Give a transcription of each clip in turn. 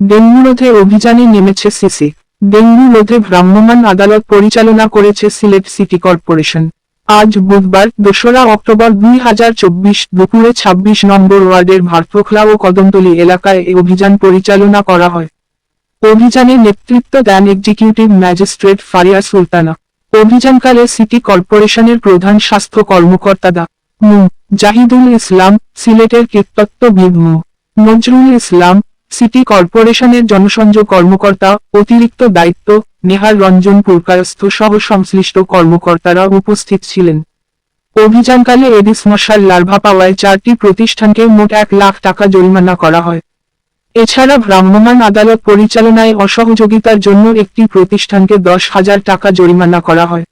Dengue রোধে অভিযানে নেমেছে সিসি। ডেঙ্গু রোধে ভ্রাম্যমাণ আদালত পরিচালনা করেছে সিলেট সিটি কর্পোরেশন। আজ বুধবার, দোসরা অক্টোবর দুই হাজার চব্বিশ দুপুরে ছাব্বিশ নম্বর ওয়ার্ডের ভারফোখলা ও কদমতলী এলাকায় এই অভিযান পরিচালনা করা হয়। অভিযানে নেতৃত্ব দেন এক্সিকিউটিভ ম্যাজিস্ট্রেট ফারিয়া সুলতানা। অভিযানকালে সিটি কর্পোরেশনের প্রধান স্বাস্থ্য কর্মকর্তা দা মু. জাহিদুল ইসলাম, সিলেটের কীর্তত্ববিদ মু. নজরুল ইসলাম সিটি কর্পোরেশনের জনসংযোগ কর্মকর্তা, অতিরিক্ত দায়িত্ব নেহার রঞ্জন পুরকায়স্থ সহ সংশ্লিষ্ট কর্মকর্তারা উপস্থিত ছিলেন। অভিযানকালে এডিস মশার লার্ভা পাওয়ায় চারটি প্রতিষ্ঠানকে মোট এক লাখ টাকা জরিমানা করা হয়। এছাড়া ভ্রাম্যমাণ আদালত পরিচালনায় অসহযোগিতার জন্য একটি প্রতিষ্ঠানকে দশ হাজার টাকা জরিমানা করা হয়।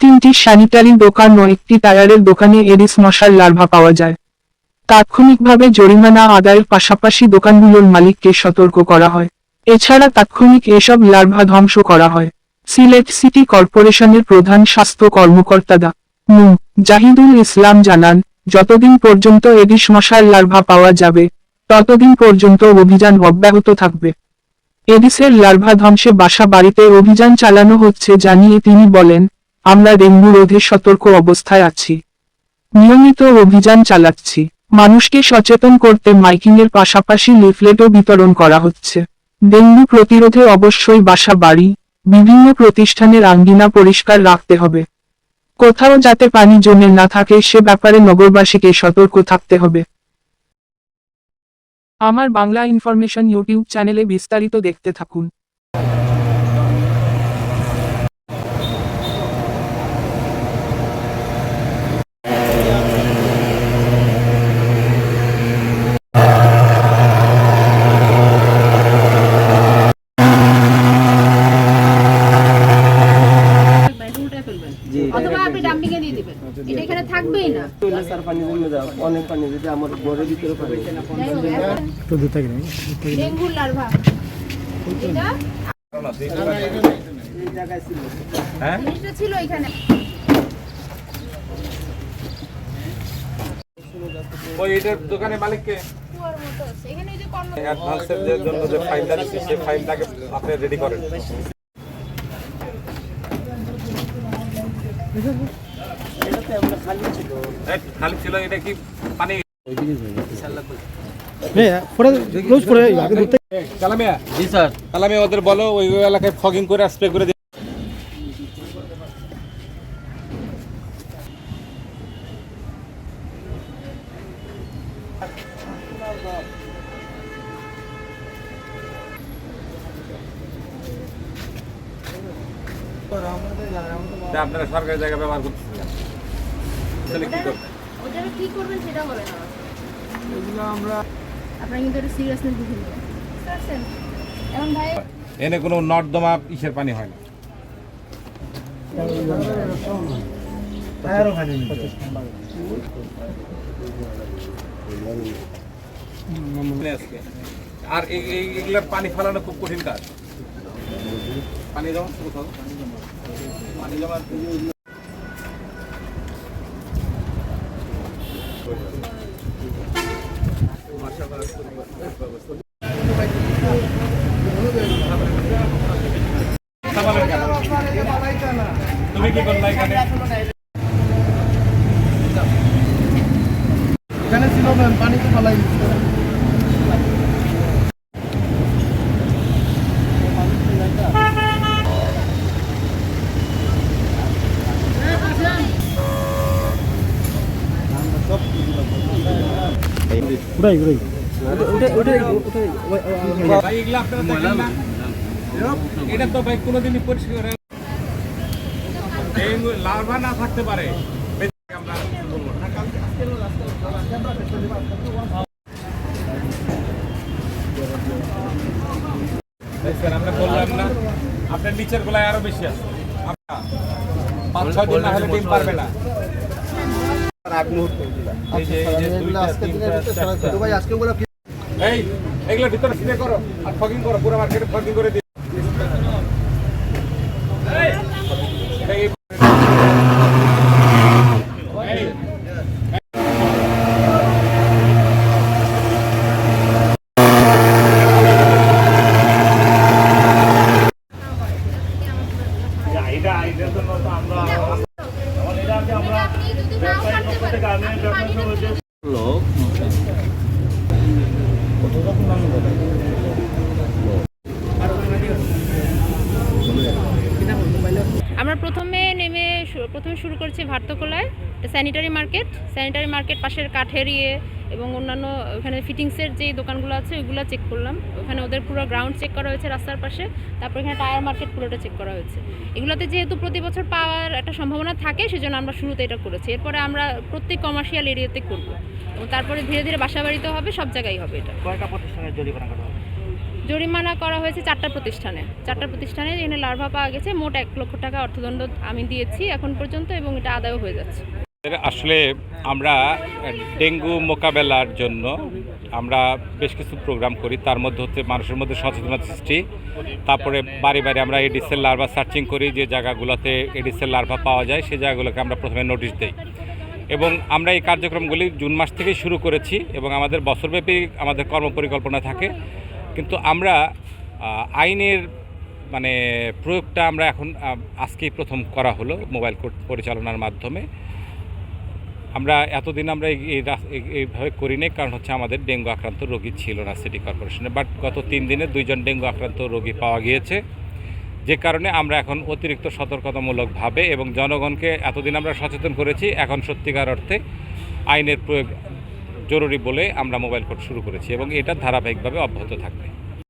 তিনটি স্যানিটারি দোকান ও একটি টায়ারের দোকানে এডিস মশার লার্ভা পাওয়া যায়। তাৎক্ষণিকভাবে জরিমানা আদায়ের পাশাপাশি দোকানগুলোর মালিককে সতর্ক করা হয়। এছাড়া তাৎক্ষণিক এসব লার্ভা ধ্বংস করা হয়। সিলেট সিটি কর্পোরেশনের প্রধান স্বাস্থ্য কর্মকর্তা দা মু. জাহিদুল ইসলাম জানান, যতদিন পর্যন্ত এডিস মশার লার্ভা পাওয়া যাবে, ততদিন পর্যন্ত অভিযান অব্যাহত থাকবে। এডিসের লার্ভা ধ্বংসে বাসা বাড়িতে অভিযান চালানো হচ্ছে জানিয়ে তিনি বলেন, আমরা ডেঙ্গু রোধে সতর্ক অবস্থায় আছি। নিয়মিত অভিযান চালাচ্ছি। মানুষকে সচেতন করতে মাইকিংয়ের পাশাপাশি লিফলেটও বিতরণ করা হচ্ছে। ডেঙ্গু প্রতিরোধে অবশ্যই বাসা বাড়ি, বিভিন্ন প্রতিষ্ঠানের আঙ্গিনা পরিষ্কার রাখতে হবে। কোথাও যাতে পানি জমে না থাকে সে ব্যাপারে নগরবাসীকে সতর্ক থাকতে হবে। আমার বাংলা ইনফরমেশন ইউটিউব চ্যানেলে বিস্তারিত দেখতে থাকুন। জি আপনি ডাম্পিং এ দিয়ে দিবেন। এটা এখানে থাকবেই না। স্যার পানি জমে যায় অনেক পানি যদি আমার ঘরের ভিতরে পানি যাই হোক, এখন ডেঙ্গুর লার্ভা এটা এই জায়গায় ছিল জিনিসটা ছিল এখানে। ওই এটার দোকানের মালিককে কুয়ার মতো আছে। এখানে এই অ্যাডভান্সের যে জন্য যে ফাইলটা দিচ্ছি সেই ফাইলটাকে আপনি রেডি করেন এটাতে আমরা খালি ছিল এই খালি ছিল এটা কি পানি কালামিয়া জি স্যার। কালামিয়া ওদের বলো ওই ওই এলাকায় ফগিং করে স্প্রে করে দিই আপনারা সরকারি জায়গা ব্যবহার করতেছেন তাহলে কি করবেন? ওটা কি করবেন সেটা বলেন আমরা আপনারা কিন্তু এটা সিরিয়াসনেস বুঝে নেবেন। এখন ভাই এনে কোনো নর্দমা ইসের পানি হয় না। আর এই এই- এগুলার পানি ফেলানো খুব কঠিন কাজ। পানি কোথাও পানি জমা সাবানের কেন? তুমি কি করলা এখানে ছিল পানি তো ফালাই দিচ্ছে। আপনারা দেখেন এটা তো লার্ভা না থাকতে পারে বললাম না, আপনার নিচের গোলায় আরও বেশি আছে। পাঁচ, ছয় দিন না হলে ডিম পারবে না। আগ মুহূর্ত আজকের দিনের ভিতরে সারা ভিতরে সিলে করো আর ফগিং করো পুরো মার্কেটে ফগিং করে দিই আমরা আমরা প্রথমে নেমে প্রথমে শুরু করছি ভারতকোলায় স্যানিটারি মার্কেট স্যানিটারি মার্কেট পাশের কাঠের ইয়ে এবং অন্যান্য ওখানে ফিটিংসের যে দোকানগুলো আছে ওইগুলো চেক করলাম। ওখানে ওদের পুরো গ্রাউন্ড চেক করা হয়েছে রাস্তার পাশে। তারপর এখানে টায়ার মার্কেট পুরোটা চেক করা হয়েছে। এগুলোতে যেহেতু প্রতি বছর পাওয়ার একটা সম্ভাবনা থাকে সেজন্য আমরা শুরুতে এটা করেছি। এরপরে আমরা প্রত্যেক কমার্শিয়াল এরিয়াতে করব। এবং তারপরে ধীরে ধীরে বাসা বাড়িতে হবে সব জায়গায় হবে এটা। কয়টা প্রতিষ্ঠানের জরিমানা করা হবে? জরিমানা করা হয়েছে চারটা প্রতিষ্ঠানে। চারটা প্রতিষ্ঠানে এখানে লার্ভা পাওয়া গেছে। মোট এক লক্ষ টাকা অর্থদণ্ড আমি দিয়েছি এখন পর্যন্ত এবং এটা আদায়ও হয়ে যাচ্ছে। আসলে আমরা ডেঙ্গু মোকাবেলার জন্য আমরা বেশ কিছু প্রোগ্রাম করি। তার মধ্যে হচ্ছে মানুষের মধ্যে সচেতনতা সৃষ্টি। তারপরে বাড়ি বাড়ি আমরা এডিসের লার্ভা সার্চিং করি, যে জায়গাগুলোতে এডিসের লার্ভা পাওয়া যায়, সেই জায়গাগুলোকে আমরা প্রথমে নোটিশ দেই। এবং আমরা এই কার্যক্রমগুলি জুন মাস থেকেই শুরু করেছি এবং আমাদের বছরব্যাপী আমাদের কর্মপরিকল্পনা থাকে। কিন্তু আমরা আইনের মানে প্রয়োগটা আমরা এখন আজকেই প্রথম করা হলো মোবাইল কোর্ট পরিচালনার মাধ্যমে। আমরা এতদিন আমরা এইভাবে করিনি, কারণ হচ্ছে আমাদের ডেঙ্গু আক্রান্ত রোগী ছিল না সিটি কর্পোরেশনে। বাট গত তিন দিনে দুইজন ডেঙ্গু আক্রান্ত রোগী পাওয়া গিয়েছে, যে কারণে আমরা এখন অতিরিক্ত সতর্কতামূলকভাবে এবং জনগণকে এতদিন আমরা সচেতন করেছি, এখন সত্যিকার অর্থে আইনের প্রয়োগ জরুরি বলে আমরা মোবাইল কোর্ট শুরু করেছি এবং এটা ধারাবাহিকভাবে অব্যাহত থাকবে।